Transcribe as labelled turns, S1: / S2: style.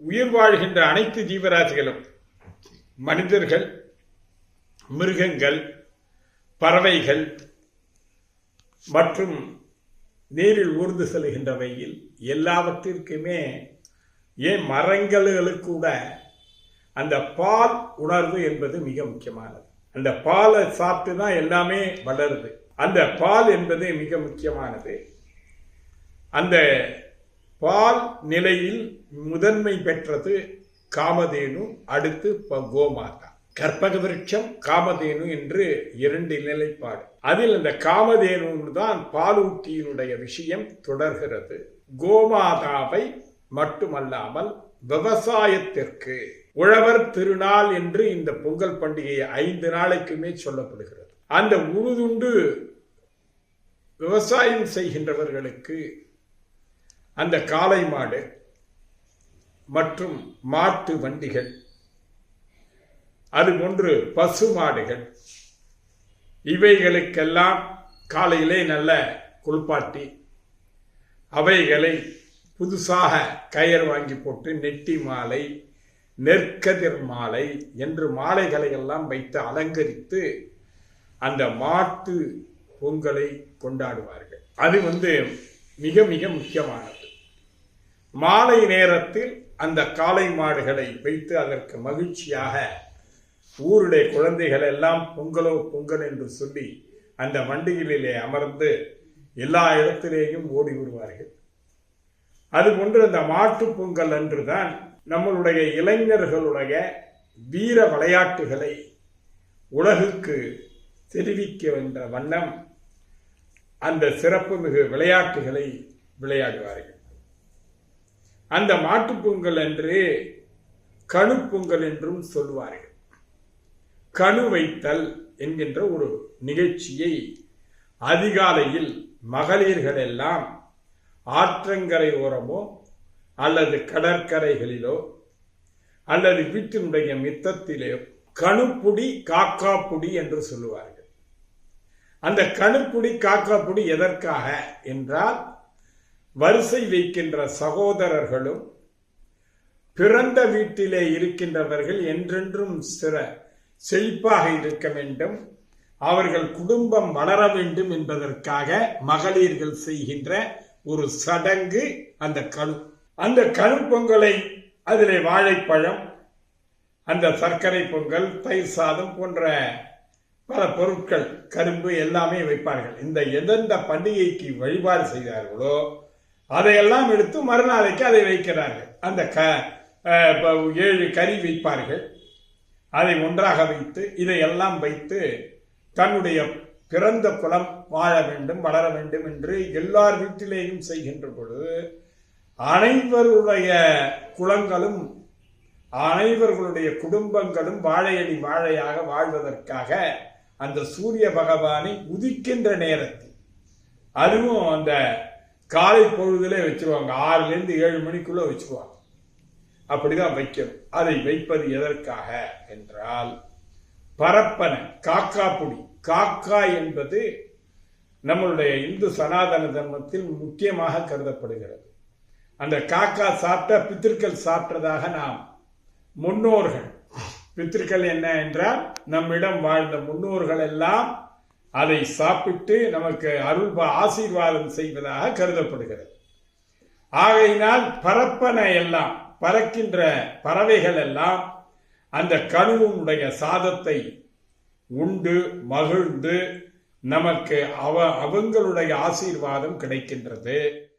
S1: உயிர் வாழ்கின்ற அனைத்து ஜீவராசிகளும் மனிதர்கள் மிருகங்கள் பறவைகள் மற்றும் நீரில் ஊர்ந்து செல்கின்றவையில் எல்லாவற்றிற்குமே ஏன் மரங்களுக்கு கூட அந்த பால் உணர்வு என்பது மிக முக்கியமானது. அந்த பாலை சாப்பிட்டு தான் எல்லாமே வளருது. அந்த பால் என்பது மிக முக்கியமானது. அந்த பால் நிலையில் முதன்மை பெற்றது காமதேனு அடுத்து ப- கோமாதா. கற்பக விருட்சம் காமதேனு என்று இரண்டு நிலைப்பாடு. அதில் அந்த காமதேனு தான் பாலூட்டியினுடைய விஷயம் தொடர்கிறது. கோமாதாவை மட்டுமல்லாமல் விவசாயத்திற்கு உழவர் திருநாள் என்று இந்த பொங்கல் பண்டிகையை ஐந்து நாளைக்குமே சொல்லப்படுகிறது. அந்த உழுதுண்டு விவசாயம் செய்கின்றவர்களுக்கு அந்த காளை மாடு மற்றும் மாட்டு வண்டிகள். அதுபோன்று பசு மாடுகள். இவைகளுக்கெல்லாம் காலையிலே நல்ல குளிப்பாட்டி அவைகளை புதுசாக கயர் வாங்கி போட்டு நெட்டி மாலை நெற்கதிர் மாலை என்று மாலைகளை எல்லாம் வைத்து அலங்கரித்து அந்த மாட்டு பொங்கலை கொண்டாடுவார்கள். அது வந்து மிக மிக முக்கியமானது. மாலை நேரத்தில் அந்த காளை மாடுகளை வைத்து அதற்கு மகிழ்ச்சியாக ஊருடைய குழந்தைகள் எல்லாம் பொங்கலோ பொங்கல் என்று சொல்லி அந்த வண்டிகளிலே அமர்ந்து எல்லா இடத்திலேயும் ஓடி வருவார்கள். அதுபோன்று அந்த மாட்டு பொங்கல் அன்றுதான் நம்மளுடைய இளைஞர்களுடைய வீர விளையாட்டுகளை உலகுக்கு தெரிவிக்க என்ற வண்ணம் அந்த சிறப்புமிகு விளையாட்டுகளை விளையாடுவார்கள். அந்த மாட்டுப்பொங்கல் அன்று என்று கணு பொங்கல் என்றும் சொல்வார்கள் கணு வைத்தல் என்கின்ற ஒரு நிகழ்ச்சியை அதிகாலையில் மகளிர்கள் எல்லாம் ஆற்றங்கரை ஓரமோ அல்லது கடற்கரைகளிலோ அல்லது வீட்டினுடைய மித்தத்திலே கணுப்புடி காக்காப்புடி என்று சொல்லுவார்கள். அந்த கணுப்புடி காக்காப்புடி எதற்காக? என்றால் வரிசை வைக்கின்ற சகோதரர்களும் பிறந்த வீட்டிலே இருக்கின்றவர்கள் என்றென்றும் சிற செழிப்பாக இருக்க வேண்டும். அவர்கள் குடும்பம் வளர வேண்டும் என்பதற்காக மகளிர்கள் செய்கின்ற ஒரு சடங்கு அந்த கணு. அந்த கணு பொங்கலை அதிலே வாழைப்பழம் அந்த சர்க்கரை பொங்கல் தயிர் சாதம் போன்ற பல பொருட்கள் கரும்பு எல்லாமே வைப்பார்கள். இந்த எந்தெந்த பண்டிகைக்கு வழிபாடு செய்தார்களோ அதையெல்லாம் எடுத்து மறுநாளைக்கு அதை வைக்கிறார்கள். அந்த க ஏழு கறி வைப்பார்கள். அதை ஒன்றாக வைத்து இதையெல்லாம் வைத்து தன்னுடைய பிறந்த குலம் வாழ வேண்டும் வளர வேண்டும் என்று எல்லார் வீட்டிலேயும் செய்கின்ற பொழுது அனைவருடைய குளங்களும் அனைவர்களுடைய குடும்பங்களும் வாழையடி வாழையாக வாழ்வதற்காக அந்த சூரிய பகவானை உதிக்கின்ற நேரத்தில் அதுவும் அந்த காலை பொழுதுலே வச்சிருவாங்க. ஆறுலேருந்து ஏழு மணிக்குள்ள வச்சிருவாங்க. அப்படிதான் வைக்கணும். அதை வைப்பது எதற்காக என்றால் பரப்பன காக்காப்புடி காக்கா என்பது நம்மளுடைய இந்து சனாதன தர்மத்தில் முக்கியமாக கருதப்படுகிறது. அந்த காக்கா சாப்பிட்ட பித்திருக்கள் சாப்பிட்டதாக நாம் முன்னோர்கள் பித்திருக்கள் என்ன என்றால் நம்மிடம் வாழ்ந்த முன்னோர்கள் எல்லாம் அதை சாப்பிட்டு நமக்கு அருள் ஆசீர்வாதம் செய்வதாக கருதப்படுகிறது. ஆகையினால் பரப்பன எல்லாம் பறக்கின்ற பறவைகள் எல்லாம் அந்த கணுவனுடைய சாதத்தை உண்டு மகிழ்ந்து நமக்கு அவ அவங்களுடைய ஆசீர்வாதம் கிடைக்கின்றது.